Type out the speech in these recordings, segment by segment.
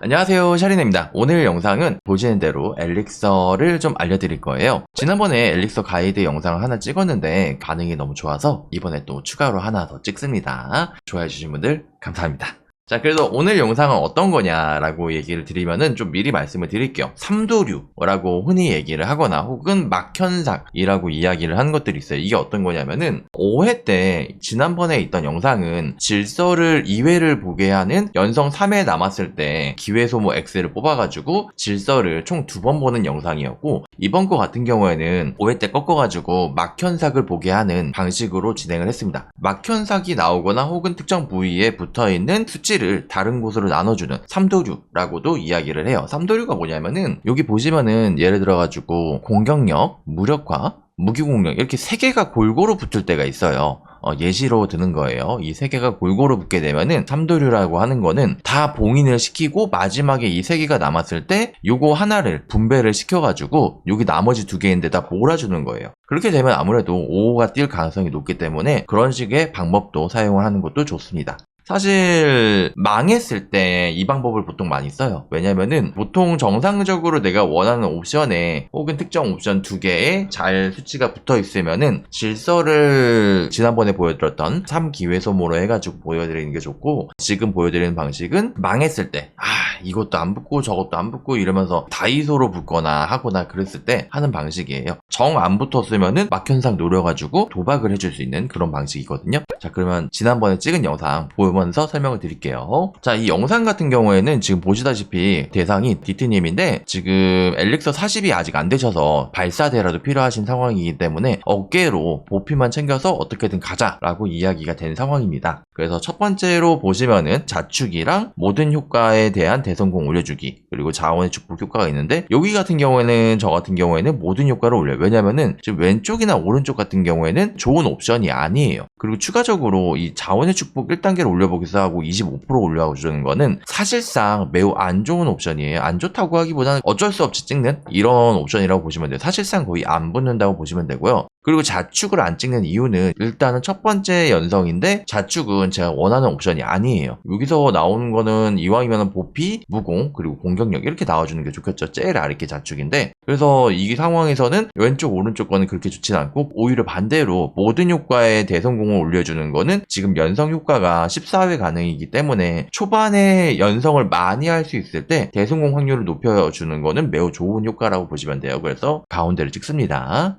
안녕하세요 샤리네입니다. 오늘 영상은 보시는 대로 엘릭서를 좀 알려드릴 거예요. 지난번에 엘릭서 가이드 영상을 하나 찍었는데 반응이 너무 좋아서 이번에 또 추가로 하나 더 찍습니다. 좋아해 주신 분들 감사합니다 자 그래서 오늘 영상은 어떤 거냐라고 얘기를 드리면은 좀 미리 말씀을 드릴게요. 삼도류라고 흔히 얘기를 하거나 혹은 막현삭이라고 이야기를 하는 것들이 있어요. 이게 어떤 거냐면은 5회 때 지난번에 있던 영상은 질서를 2회를 보게 하는 연성 3회 남았을 때 기회소모 X를 뽑아가지고 질서를 총 두 번 보는 영상이었고 이번 거 같은 경우에는 5회 때 꺾어가지고 막현삭을 보게 하는 방식으로 진행을 했습니다. 막현삭이 나오거나 혹은 특정 부위에 붙어있는 수치 를 다른 곳으로 나눠주는 삼도류라고도 이야기를 해요 삼도류가 뭐냐면은 여기 보시면은 예를 들어가지고 공격력, 무력화, 무기공격 이렇게 세 개가 골고루 붙을 때가 있어요. 어, 예시로 드는 거예요. 이 세 개가 골고루 붙게 되면은 삼도류라고 하는 거는 다 봉인을 시키고 마지막에 이 세 개가 남았을 때 요거 하나를 분배를 시켜가지고 여기 나머지 두 개인데다 몰아주는 거예요. 그렇게 되면 아무래도 5호가 뛸 가능성이 높기 때문에 그런 식의 방법도 사용을 하는 것도 좋습니다. 사실 망했을 때 이 방법을 보통 많이 써요. 왜냐면은 보통 정상적으로 내가 원하는 옵션에 혹은 특정 옵션 두 개에 잘 수치가 붙어 있으면은 질서를 지난번에 보여드렸던 3기회 소모로 해가지고 보여드리는 게 좋고 지금 보여드리는 방식은 망했을 때 아 이것도 안 붙고 저것도 안 붙고 이러면서 다이소로 붙거나 하거나 그랬을 때 하는 방식이에요. 정 안 붙었으면은 막현상 노려가지고 도박을 해줄 수 있는 그런 방식이거든요. 자 그러면 지난번에 찍은 영상 보면 서 설명을 드릴게요. 자 이 영상 같은 경우에는 지금 보시다시피 대상이 디트님인데 지금 엘릭서 40이 아직 안 되셔서 발사대라도 필요하신 상황이기 때문에 어깨로 보피만 챙겨서 어떻게든 가자라고 이야기가 된 상황입니다. 그래서 첫 번째로 보시면은 자축이랑 모든 효과에 대한 대성공 올려주기 그리고 자원의 축복 효과가 있는데 여기 같은 경우에는 저 같은 경우에는 모든 효과를 올려요. 왜냐면은 지금 왼쪽이나 오른쪽 같은 경우에는 좋은 옵션이 아니에요. 그리고 추가적으로 이 자원의 축복 1단계를 올려 보기도 하고 25% 올려주는 거는 사실상 매우 안 좋은 옵션이에요. 안 좋다고 하기보다는 어쩔 수 없이 찍는 이런 옵션이라고 보시면 돼요. 사실상 거의 안 붙는다고 보시면 되고요. 그리고 자축을 안 찍는 이유는 일단은 첫 번째 연성인데 자축은 제가 원하는 옵션이 아니에요. 여기서 나오는 거는 이왕이면 보피, 무공, 그리고 공격력 이렇게 나와주는 게 좋겠죠. 제일 아랫게 자축인데 그래서 이 상황에서는 왼쪽 오른쪽 거는 그렇게 좋진 않고 오히려 반대로 모든 효과에 대성공을 올려주는 거는 지금 연성 효과가 14회 가능이기 때문에 초반에 연성을 많이 할 수 있을 때 대성공 확률을 높여주는 거는 매우 좋은 효과라고 보시면 돼요. 그래서 가운데를 찍습니다.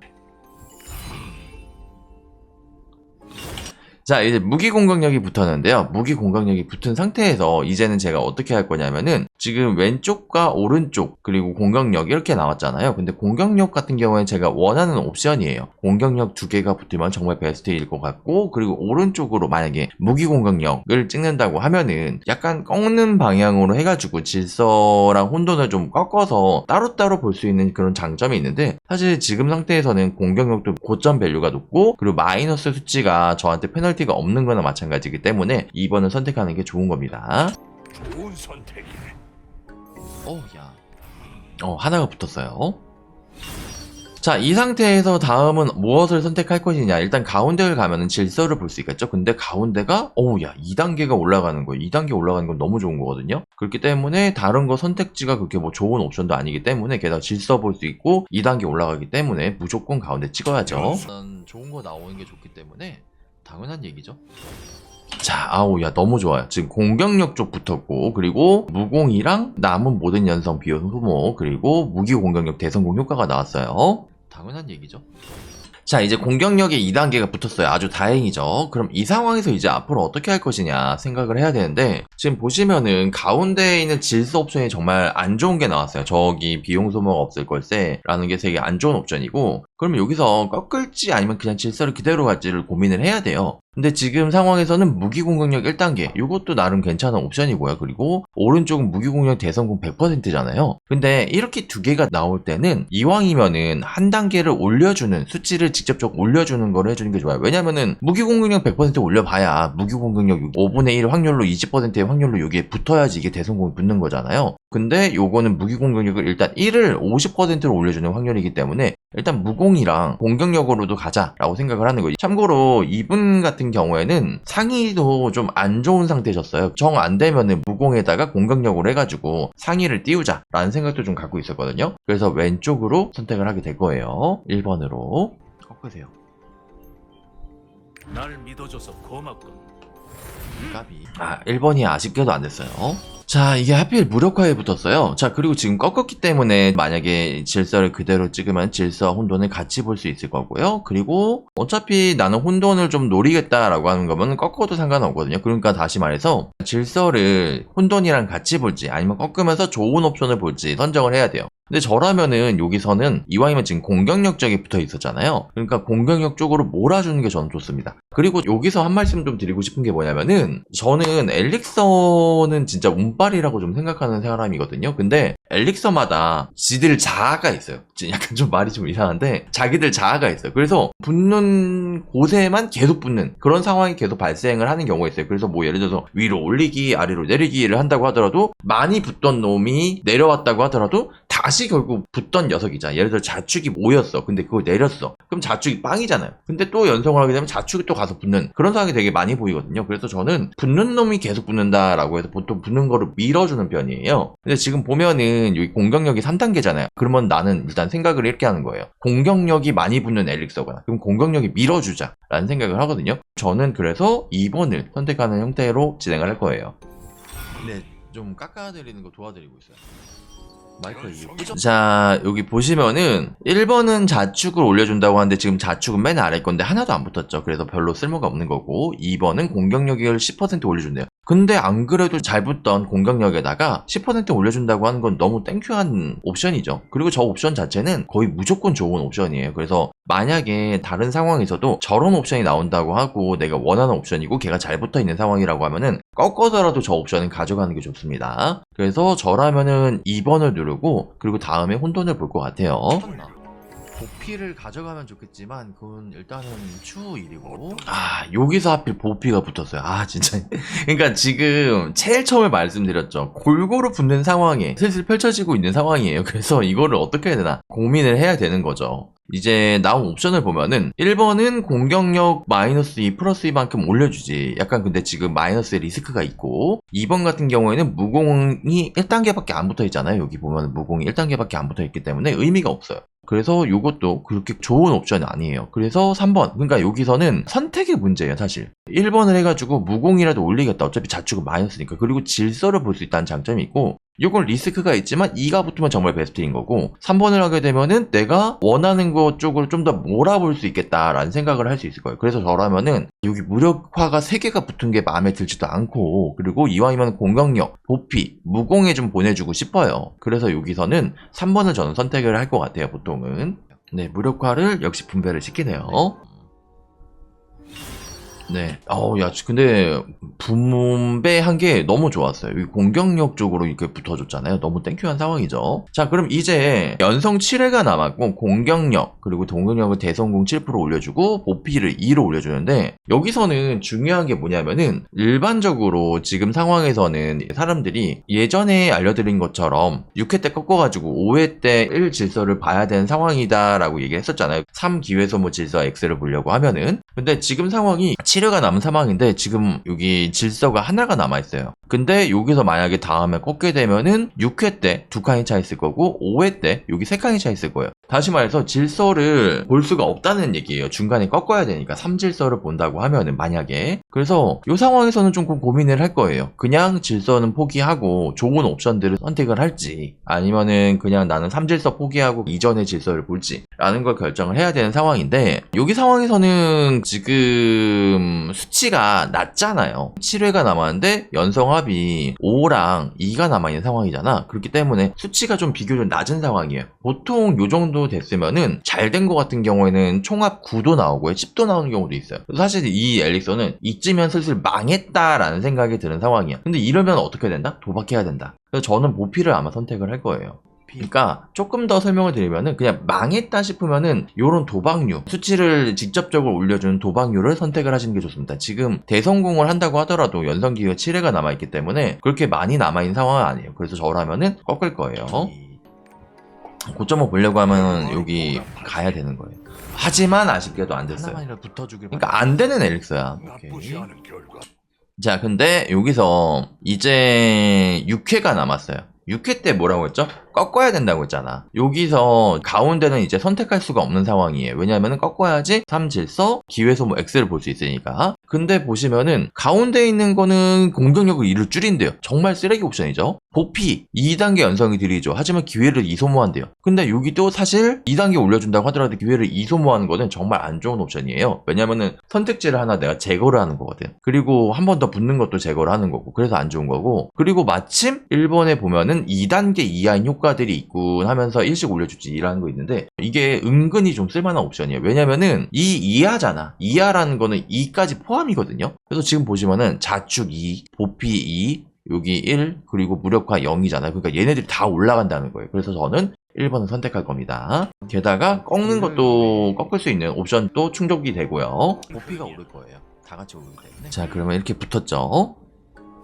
자, 이제 무기 공격력이 붙었는데요. 무기 공격력이 붙은 상태에서 이제는 제가 어떻게 할 거냐면은 지금 왼쪽과 오른쪽 그리고 공격력 이렇게 나왔잖아요. 근데 공격력 같은 경우에는 제가 원하는 옵션이에요. 공격력 두 개가 붙으면 정말 베스트일 것 같고 그리고 오른쪽으로 만약에 무기 공격력을 찍는다고 하면은 약간 꺾는 방향으로 해가지고 질서랑 혼돈을 좀 꺾어서 따로따로 볼 수 있는 그런 장점이 있는데 사실 지금 상태에서는 공격력도 고점 밸류가 높고 그리고 마이너스 수치가 저한테 페널티 가 없는 거나 마찬가지이기 때문에 2번을 선택하는 게 좋은 겁니다. 좋은 선택이네. 어, 야. 어, 하나가 붙었어요. 자, 이 상태에서 다음은 무엇을 선택할 것이냐. 일단 가운데를 가면은 질서를 볼 수 있겠죠? 근데 가운데가, 어우, 야, 2단계가 올라가는 거예요. 2단계 올라가는 건 너무 좋은 거거든요? 그렇기 때문에 다른 거 선택지가 그렇게 뭐 좋은 옵션도 아니기 때문에 게다가 질서 볼 수 있고 2단계 올라가기 때문에 무조건 가운데 찍어야죠. 좋은 거 나오는 게 좋기 때문에 당연한 얘기죠. 자, 아우, 야, 너무 좋아요. 지금 공격력 쪽 붙었고, 그리고 무공이랑 남은 모든 연성 비용 소모, 그리고 무기 공격력 대성공 효과가 나왔어요. 당연한 얘기죠. 자, 이제 공격력에 2단계가 붙었어요. 아주 다행이죠. 그럼 이 상황에서 이제 앞으로 어떻게 할 것이냐 생각을 해야 되는데, 지금 보시면은 가운데에 있는 질서 옵션이 정말 안 좋은 게 나왔어요. 저기 비용 소모가 없을 걸세 라는 게 되게 안 좋은 옵션이고, 그러면 여기서 꺾을지 아니면 그냥 질서를 그대로 갈지를 고민을 해야 돼요. 근데 지금 상황에서는 무기 공격력 1단계 이것도 나름 괜찮은 옵션이고요. 그리고 오른쪽은 무기 공격 대성공 100%잖아요. 근데 이렇게 두 개가 나올 때는 이왕이면은 한 단계를 올려주는 수치를 직접적 올려주는 걸 해주는 게 좋아요. 왜냐면은 무기 공격력 100% 올려봐야 무기 공격력 5분의 1 확률로 20%의 확률로 여기에 붙어야지 이게 대성공이 붙는 거잖아요. 근데 요거는 무기 공격력을 일단 1을 50%로 올려주는 확률이기 때문에 일단 무공이랑 공격력으로도 가자라고 생각을 하는 거예요. 참고로 이분 같은 경우에는 상의도 좀 안 좋은 상태셨어요. 정 안 되면은 무공에다가 공격력으로 해가지고 상의를 띄우자라는 생각도 좀 갖고 있었거든요. 그래서 왼쪽으로 선택을 하게 될 거예요. 1번으로 꺾으세요. 날 믿어줘서 고맙군. 까비. 아, 1번이 아쉽게도 안 됐어요. 자, 이게 하필 무력화에 붙었어요. 자, 그리고 지금 꺾었기 때문에 만약에 질서를 그대로 찍으면 질서 혼돈을 같이 볼 수 있을 거고요. 그리고 어차피 나는 혼돈을 좀 노리겠다라고 하는 거면 꺾어도 상관없거든요. 그러니까 다시 말해서 질서를 혼돈이랑 같이 볼지 아니면 꺾으면서 좋은 옵션을 볼지 선정을 해야 돼요. 근데 저라면은 여기서는 이왕이면 지금 공격력 쪽에 붙어 있었잖아요. 그러니까 공격력 쪽으로 몰아주는 게 저는 좋습니다. 그리고 여기서 한 말씀 좀 드리고 싶은 게 뭐냐면은 저는 엘릭서는 진짜 운빨이라고 좀 생각하는 사람이거든요. 근데 엘릭서마다 지들 자아가 있어요. 약간 좀 말이 좀 이상한데 자기들 자아가 있어요. 그래서 붙는 곳에만 계속 붙는 그런 상황이 계속 발생을 하는 경우가 있어요. 그래서 뭐 예를 들어서 위로 올리기 아래로 내리기를 한다고 하더라도 많이 붙던 놈이 내려왔다고 하더라도 다시 결국 붙던 녀석이잖아. 예를 들어 자축이 5였어. 근데 그걸 내렸어. 그럼 자축이 빵이잖아요. 근데 또 연성을 하게 되면 자축이 또 가서 붙는 그런 상황이 되게 많이 보이거든요. 그래서 저는 붙는 놈이 계속 붙는다라고 해서 보통 붙는 거를 밀어주는 편이에요. 근데 지금 보면은 여기 공격력이 3단계잖아요. 그러면 나는 일단 생각을 이렇게 하는 거예요. 공격력이 많이 붙는 엘릭서거나 그럼 공격력이 밀어주자라는 생각을 하거든요. 저는 그래서 2번을 선택하는 형태로 진행을 할 거예요. 네, 좀 깎아드리는 거 도와드리고 있어요. 마이크 이게 뿌죠? 자, 여기 보시면은 1번은 자축을 올려준다고 하는데 지금 자축은 맨 아래 건데 하나도 안 붙었죠. 그래서 별로 쓸모가 없는 거고 2번은 공격력을 10% 올려준대요. 근데 안 그래도 잘 붙던 공격력에다가 10% 올려준다고 하는 건 너무 땡큐한 옵션이죠. 그리고 저 옵션 자체는 거의 무조건 좋은 옵션이에요. 그래서 만약에 다른 상황에서도 저런 옵션이 나온다고 하고 내가 원하는 옵션이고 걔가 잘 붙어 있는 상황이라고 하면은 꺾어서라도 저 옵션은 가져가는 게 좋습니다. 그래서 저라면은 2번을 누르고 그리고 다음에 혼돈을 볼 것 같아요. 보피를 가져가면 좋겠지만 그건 일단은 추후 일이고. 아 여기서 하필 보피가 붙었어요. 아 진짜. 그러니까 지금 제일 처음에 말씀드렸죠. 골고루 붙는 상황에 슬슬 펼쳐지고 있는 상황이에요. 그래서 이거를 어떻게 해야 되나 고민을 해야 되는 거죠. 이제 나온 옵션을 보면은 1번은 공격력 마이너스 2 플러스 2만큼 올려주지. 약간 근데 지금 마이너스의 리스크가 있고 2번 같은 경우에는 무공이 1단계밖에 안 붙어 있잖아요. 여기 보면 무공이 1단계밖에 안 붙어 있기 때문에 의미가 없어요 그래서 이것도 그렇게 좋은 옵션이 아니에요. 그래서 3번. 그러니까 여기서는 선택의 문제예요, 사실. 1번을 해가지고 무공이라도 올리겠다. 어차피 자축은 마이너스니까. 그리고 질서를 볼 수 있다는 장점이 있고, 이건 리스크가 있지만 2가 붙으면 정말 베스트인 거고 3번을 하게 되면은 내가 원하는 것 쪽으로 좀 더 몰아볼 수 있겠다라는 생각을 할 수 있을 거예요. 그래서 저라면은 여기 무력화가 3개가 붙은 게 마음에 들지도 않고 그리고 이왕이면 공격력, 보피, 무공에 좀 보내주고 싶어요. 그래서 여기서는 3번을 저는 선택을 할 것 같아요. 보통은. 네, 무력화를 역시 분배를 시키네요. 네. 어우, 야, 근데, 분배한 게 너무 좋았어요. 이 공격력 쪽으로 이렇게 붙어줬잖아요. 너무 땡큐한 상황이죠. 자, 그럼 이제 연성 7회가 남았고, 공격력, 그리고 동격력을 대성공 7% 올려주고, 보피를 2로 올려주는데, 여기서는 중요한 게 뭐냐면은, 일반적으로 지금 상황에서는 사람들이 예전에 알려드린 것처럼, 6회 때 꺾어가지고, 5회 때 1 질서를 봐야 되는 상황이다라고 얘기했었잖아요. 3 기회소모 질서 X를 보려고 하면은. 근데 지금 상황이 7회가 남은 상황인데 지금 여기 질서가 하나가 남아있어요. 근데 여기서 만약에 다음에 꺾게 되면은 6회 때 두 칸이 차 있을 거고 5회 때 여기 세 칸이 차 있을 거예요. 다시 말해서 질서를 볼 수가 없다는 얘기예요. 중간에 꺾어야 되니까 3질서를 본다고 하면은 만약에 그래서 이 상황에서는 조금 고민을 할 거예요. 그냥 질서는 포기하고 좋은 옵션들을 선택을 할지 아니면은 그냥 나는 3질서 포기하고 이전의 질서를 볼지 라는 걸 결정을 해야 되는 상황인데 여기 상황에서는 지금 수치가 낮잖아요. 7회가 남았는데 연성 합이 5랑 2가 남아있는 상황이잖아. 그렇기 때문에 수치가 좀 비교적 낮은 상황이에요. 보통 요 정도 됐으면은 잘된것 같은 경우에는 총합 9도 나오고 10도 나오는 경우도 있어요. 사실 이 엘릭서는 이쯤면 슬슬 망했다라는 생각이 드는 상황이야. 근데 이러면 어떻게 된다? 도박해야 된다. 그래서 저는 모피를 아마 선택을 할 거예요. 그러니까 조금 더 설명을 드리면은 그냥 망했다 싶으면은 요런 도박류 수치를 직접적으로 올려주는 도박류를 선택을 하시는 게 좋습니다. 지금 대성공을 한다고 하더라도 연성기가 7회가 남아있기 때문에 그렇게 많이 남아있는 상황은 아니에요. 그래서 저라면은 꺾을 거예요. 고점을 보려고 하면 여기 가야 되는 거예요. 하지만 아쉽게도 안 됐어요. 그러니까 안 되는 않은 결과. 자, 근데 여기서 이제 6회가 남았어요. 6회 때 뭐라고 했죠? 꺾어야 된다고 했잖아. 여기서 가운데는 이제 선택할 수가 없는 상황이에요. 왜냐하면 꺾어야지 3질서 기회소모 X를 볼 수 있으니까. 근데 보시면은 가운데 있는 거는 공격력을 2를 줄인대요. 정말 쓰레기 옵션이죠. 보피 2단계 연성이 들이죠. 하지만 기회를 2소모한대요. 근데 여기도 사실 2단계 올려준다고 하더라도 기회를 2소모하는 거는 정말 안 좋은 옵션이에요. 왜냐면은 선택지를 하나 내가 제거를 하는 거거든. 그리고 한 번 더 붙는 것도 제거를 하는 거고. 그래서 안 좋은 거고. 그리고 마침 1번에 보면은 2단계 이하인 효과 들이 있군 하면서 일씩 올려주지 이라는 거 있는데 이게 은근히 좀 쓸만한 옵션이에요. 왜냐면은 이 이하잖아. 이하라는 거는 2까지 포함이거든요. 그래서 지금 보시면은 자축 2, 보피 2, 여기 1, 그리고 무력화 0이잖아요. 그러니까 얘네들이 다 올라간다는 거예요. 그래서 저는 1번을 선택할 겁니다. 게다가 꺾는 것도 꺾을 수 있는 옵션도 충족이 되고요. 보피가 오를 거예요. 다 같이 오르기 때문에. 자, 그러면 이렇게 붙었죠.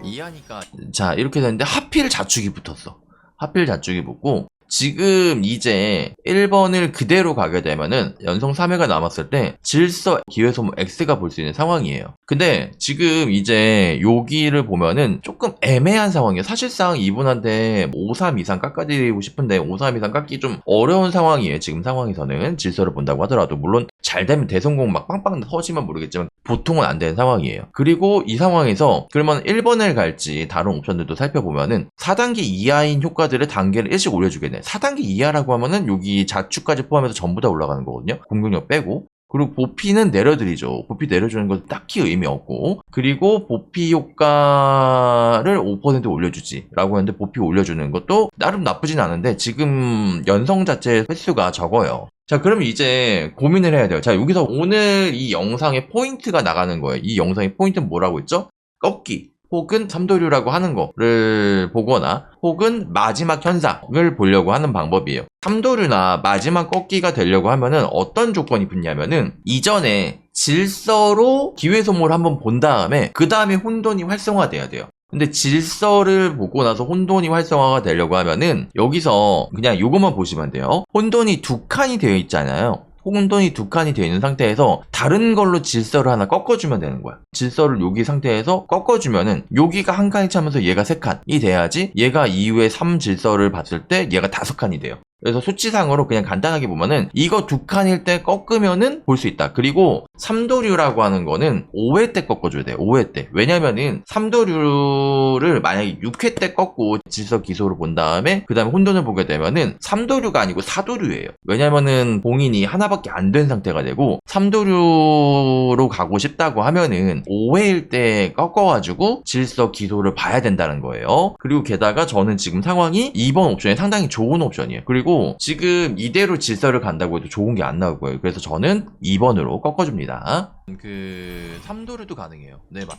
이하니까 자, 이렇게 됐는데 하필 자축이 붙었어. 하필 자축이 붙고 지금 이제 1번을 그대로 가게 되면은 연성 3회가 남았을 때 질서 기회소모 X가 볼 수 있는 상황이에요. 근데 지금 이제 여기를 보면은 조금 애매한 상황이에요. 사실상 이분한테 5-3 이상 깎아드리고 싶은데 5-3 이상 깎기 좀 어려운 상황이에요. 지금 상황에서는 질서를 본다고 하더라도 물론 잘 되면 대성공 막 빵빵 터지면 모르겠지만 보통은 안 되는 상황이에요. 그리고 이 상황에서 그러면 1번을 갈지 다른 옵션들도 살펴보면은 4단계 이하인 효과들을 단계를 1씩 올려주게 돼. 4단계 이하라고 하면은 여기 자축까지 포함해서 전부 다 올라가는 거거든요. 공격력 빼고. 그리고 보피는 내려드리죠. 보피 내려주는 건 딱히 의미 없고. 그리고 보피 효과를 5% 올려주지. 라고 했는데 보피 올려주는 것도 나름 나쁘진 않은데 지금 연성 자체 횟수가 적어요. 자, 그럼 이제 고민을 해야 돼요. 자, 여기서 오늘 이 영상의 포인트가 나가는 거예요. 이 영상의 포인트는 뭐라고 했죠? 꺾기. 혹은 삼도류라고 하는 거를 보거나 혹은 마지막 현상을 보려고 하는 방법이에요. 삼도류나 마지막 꺾기가 되려고 하면은 어떤 조건이 붙냐면은 이전에 질서로 기회 소모를 한번 본 다음에 그 다음에 혼돈이 활성화돼야 돼요. 근데 질서를 보고 나서 혼돈이 활성화가 되려고 하면은 여기서 그냥 요것만 보시면 돼요. 혼돈이 두 칸이 되어 있잖아요. 혼돈이 두 칸이 되어 있는 상태에서 다른 걸로 질서를 하나 꺾어주면 되는 거야. 질서를 여기 상태에서 꺾어주면은 여기가 한 칸이 차면서 얘가 세 칸이 돼야지 얘가 이후에 3 질서를 봤을 때 얘가 다섯 칸이 돼요. 그래서 수치상으로 그냥 간단하게 보면은 이거 두 칸일 때 꺾으면은 볼 수 있다. 그리고 삼도류라고 하는 거는 5회 때 꺾어줘야 돼요. 5회 때. 왜냐면은 삼도류를 만약에 6회 때 꺾고 질서 기소를 본 다음에 그 다음에 혼돈을 보게 되면은 삼도류가 아니고 사도류예요. 왜냐면은 봉인이 하나밖에 안 된 상태가 되고 삼도류로 가고 싶다고 하면은 5회일 때 꺾어가지고 질서 기소를 봐야 된다는 거예요. 그리고 게다가 저는 지금 상황이 2번 옵션이 상당히 좋은 옵션이에요. 그리고 지금 이대로 질서를 간다고 해도 좋은 게안 거예요. 그래서 저는 2번으로 꺾어줍니다. 그 삼도류도 가능해요. 네, 맞.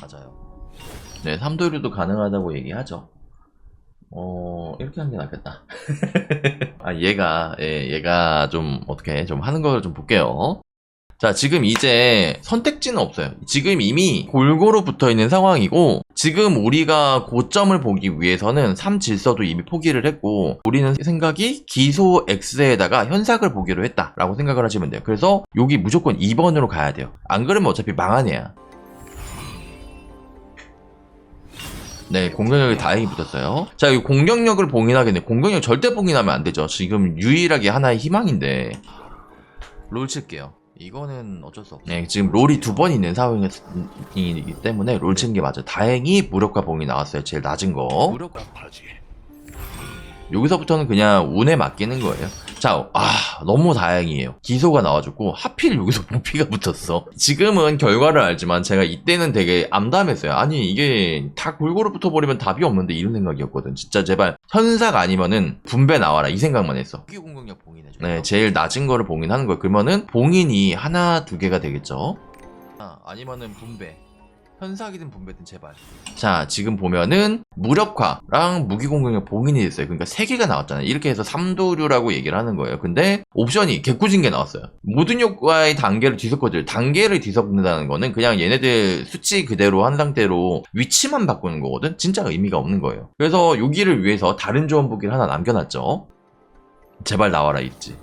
맞아요. 네, 3도류도 가능하다고 얘기하죠. 어, 이렇게 하는 게 낫겠다. 아, 얘가, 예, 얘가 좀, 어떻게, 좀 하는 걸좀 볼게요. 자, 지금 이제 선택지는 없어요. 지금 이미 골고루 붙어 있는 상황이고, 지금 우리가 고점을 보기 위해서는 3질서도 이미 포기를 했고, 우리는 생각이 기소 X에다가 현삭을 보기로 했다라고 생각을 하시면 돼요. 그래서 여기 무조건 2번으로 가야 돼요. 안 그러면 어차피 망한 애야. 네, 공격력이 다행히 붙었어요. 자, 이 공격력을 봉인하겠네. 공격력 절대 봉인하면 안 되죠. 지금 유일하게 하나의 희망인데. 롤 칠게요. 이거는 어쩔 수 없어. 네, 지금 롤이 두 번 있는 상황이기 때문에 롤 치는 게 맞아요. 다행히 무력화 봉이 나왔어요. 제일 낮은 거. 무력 답하지. 여기서부터는 그냥 운에 맡기는 거예요. 자, 아, 너무 다행이에요. 기소가 나와줬고, 하필 여기서 보피가 붙었어. 지금은 결과를 알지만, 제가 이때는 되게 암담했어요. 아니, 이게 다 골고루 붙어버리면 답이 없는데, 이런 생각이었거든. 진짜 제발, 현삭 아니면은 분배 나와라. 이 생각만 했어. 공격력 봉인해줘. 네, 제일 낮은 거를 봉인하는 거예요. 그러면은, 봉인이 하나, 두 개가 되겠죠. 아, 아니면은 분배. 현삭이든 분배든 제발. 자, 지금 보면은 무력화랑 무기공격력 봉인이 됐어요. 그러니까 3개가 나왔잖아요. 이렇게 해서 3도류라고 얘기를 하는 거예요. 근데 옵션이 개꾸진 게 나왔어요. 모든 효과의 단계를 뒤섞어줄 단계를 뒤섞는다는 거는 그냥 얘네들 수치 그대로 한 상태로 위치만 바꾸는 거거든? 진짜 의미가 없는 거예요. 그래서 여기를 위해서 다른 조언 보기를 하나 남겨놨죠. 제발 나와라 있지.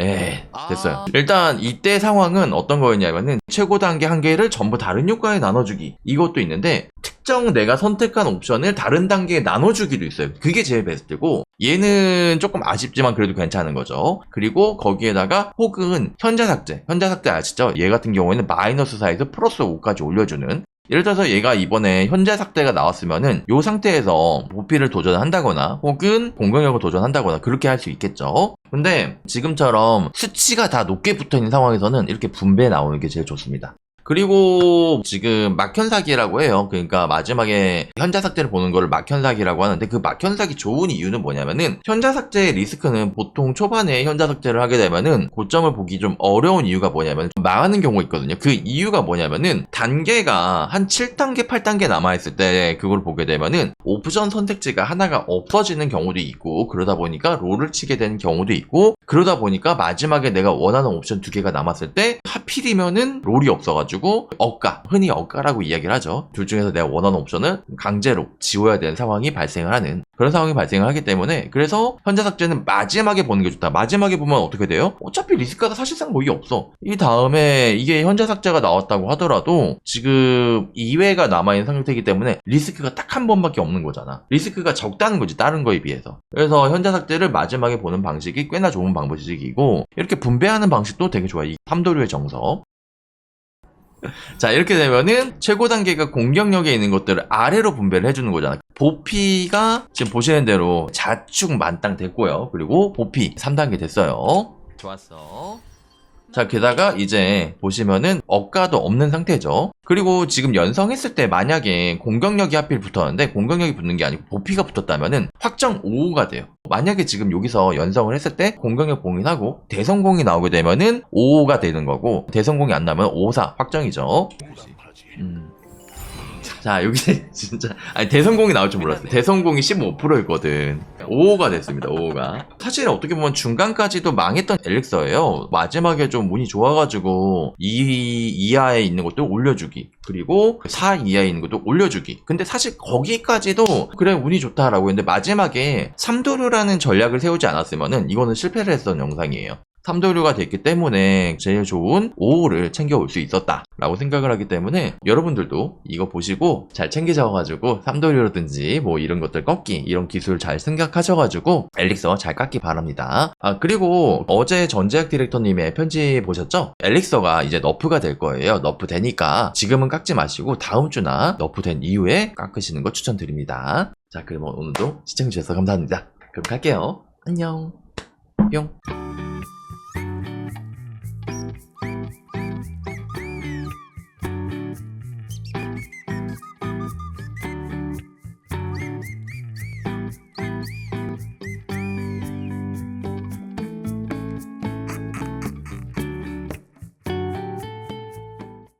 에 됐어요. 일단 이때 상황은 어떤 거였냐면은 최고 단계 한 개를 전부 다른 효과에 나눠주기 이것도 있는데 특정 내가 선택한 옵션을 다른 단계에 나눠주기도 있어요. 그게 제일 베스트고 얘는 조금 아쉽지만 그래도 괜찮은 거죠. 그리고 거기에다가 혹은 현자 삭제, 현자 삭제 아시죠? 얘 같은 경우에는 마이너스 4에서 플러스 5까지 올려주는 예를 들어서 얘가 이번에 현재 삭제가 나왔으면은 이 상태에서 보피를 도전한다거나 혹은 공격력을 도전한다거나 그렇게 할 수 있겠죠. 근데 지금처럼 수치가 다 높게 붙어 있는 상황에서는 이렇게 분배 나오는 게 제일 좋습니다. 그리고 지금 막현사기라고 해요. 그러니까 마지막에 현자 삭제를 보는 거를 막현사기라고 하는데 그 막현사기 좋은 이유는 뭐냐면은 현자 삭제의 리스크는 보통 초반에 현자 삭제를 하게 되면은 고점을 보기 좀 어려운 이유가 뭐냐면 망하는 경우가 있거든요. 그 이유가 뭐냐면은 단계가 한 7단계, 8단계 남아있을 때 그걸 보게 되면은 옵션 선택지가 하나가 없어지는 경우도 있고 그러다 보니까 롤을 치게 되는 경우도 있고 그러다 보니까 마지막에 내가 원하는 옵션 두 개가 남았을 때 하필이면은 롤이 없어가지고 억가 흔히 억가라고 이야기를 하죠. 둘 중에서 내가 원하는 옵션을 강제로 지워야 되는 상황이 발생을 하는 그런 상황이 발생을 하기 때문에 그래서 현자 삭제는 마지막에 보는 게 좋다. 마지막에 보면 어떻게 돼요? 어차피 리스크가 사실상 거의 없어. 이 다음에 이게 현자 삭제가 나왔다고 하더라도 지금 2회가 남아있는 상태이기 때문에 리스크가 딱 한 번밖에 없는 거잖아. 리스크가 적다는 거지 다른 거에 비해서. 그래서 현자 삭제를 마지막에 보는 방식이 꽤나 좋은 방법이고 이렇게 분배하는 방식도 되게 좋아. 이 삼도류의 정석 자 이렇게 되면은 최고 단계가 공격력에 있는 것들을 아래로 분배를 해주는 거잖아 보피가 지금 보시는 대로 자축 만땅 됐고요. 그리고 보피 3단계 됐어요. 좋았어 자 게다가 이제 보시면은 억가도 없는 상태죠. 그리고 지금 연성했을 때 만약에 공격력이 하필 붙었는데 공격력이 붙는 게 아니고 보피가 붙었다면은 확정 5가 돼요. 만약에 지금 여기서 연성을 했을 때 공격력 봉인하고 대성공이 나오게 되면은 5가 되는 거고 대성공이 안 나면 5사 확정이죠. 음. 자 여기 진짜 아니 대성공이 나올 줄 몰랐어요. 대성공이 15%였거든 5호가 됐습니다. 5호가. 사실 어떻게 보면 중간까지도 망했던 엘릭서예요. 마지막에 좀 운이 좋아가지고 2 이하에 있는 것도 올려주기. 그리고 4 이하에 있는 것도 올려주기. 근데 사실 거기까지도 그래 운이 좋다라고 했는데 마지막에 3도류라는 전략을 세우지 않았으면은 이거는 실패를 했던 영상이에요 3도류가 됐기 때문에 제일 좋은 5호를 챙겨올 수 있었다라고 생각을 하기 때문에 여러분들도 이거 보시고 잘 챙기셔가지고 3도류라든지 뭐 이런 것들 꺾기 이런 기술 잘 생각하셔가지고 엘릭서 잘 깎기 바랍니다. 아 그리고 어제 전재학 디렉터님의 편지 보셨죠? 엘릭서가 이제 너프가 될 거예요. 너프 되니까 지금은 깎지 마시고 다음 주나 너프 된 이후에 깎으시는 거 추천드립니다. 자 그럼 오늘도 시청해주셔서 감사합니다. 그럼 갈게요. 안녕. 뿅.